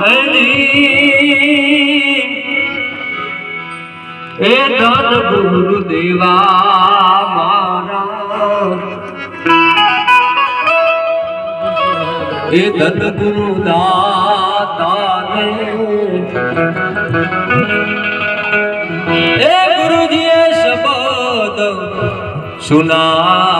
હરી. એ ધન ગુરુ દેવા મારા. એ ધન ગુરુ દાતાને. એ ગુરુજીએ શબ્દ સુનાયો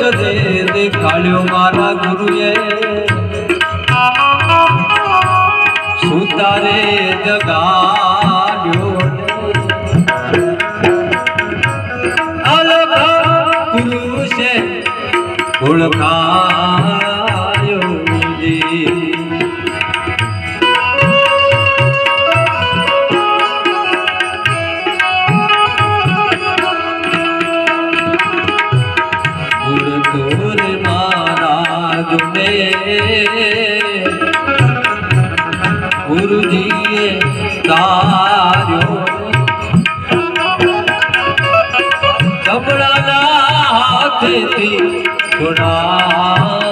દે દેખાડ્યો મારા ગુરુએ. સુતારે જગાડ્યો. અલગ છે ઓળખાયો ગુરુજીએ તાર્યો. કપડાના હાથેથી છોડાયો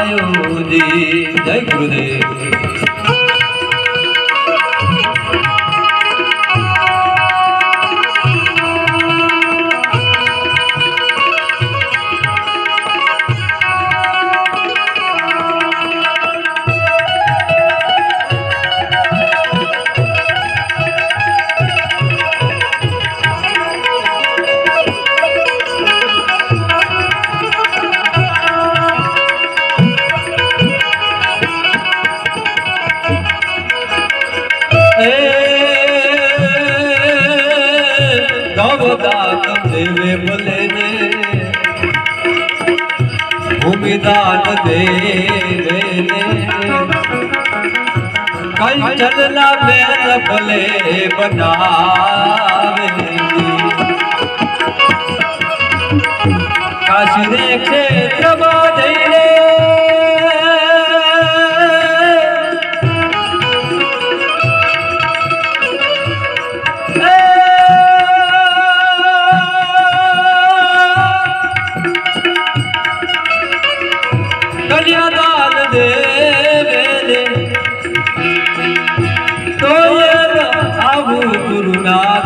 वायुदेव जय गुरुदेव દેવે ભલે ને ભૂમિદાન દેવે ને. કંચનના બેન ભલે બનાવે. કાશી ક્ષેત્રમાં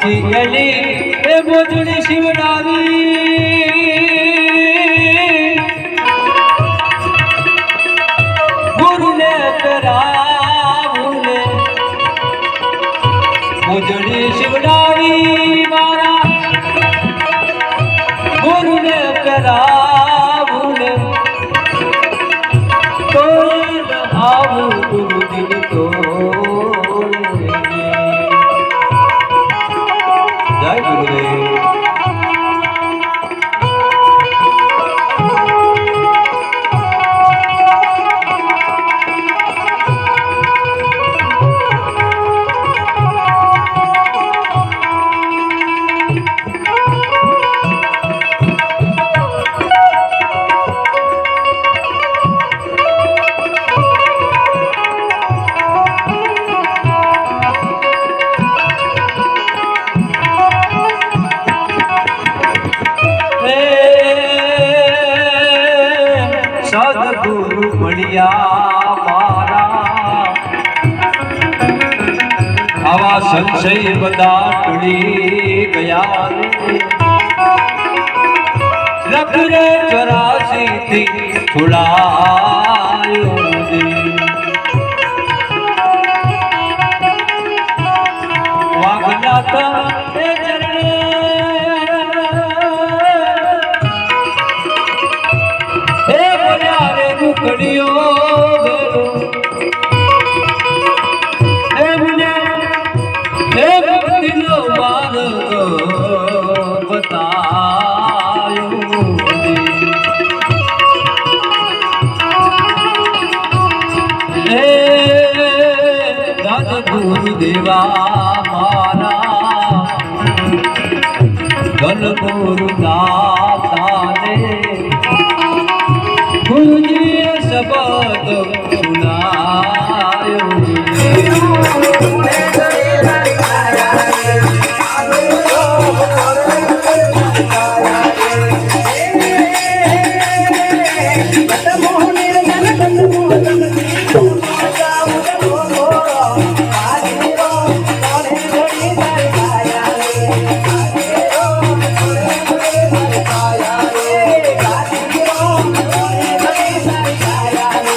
પછી એની એ બોજડી શિવડાવી. ગુરુને કરાવુને બોજડી શિવડાવી મારા. ગુરુને કરાવું મળ્યા મારા. આવા સંશય બધા ટળી ગયા રે. રખ રે ચોરાસી થી છોડાયો ગુરુદેવા મારા ધન ગુરુ દાતાને ગુરુજીએ શબ્દ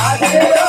ராஜேரா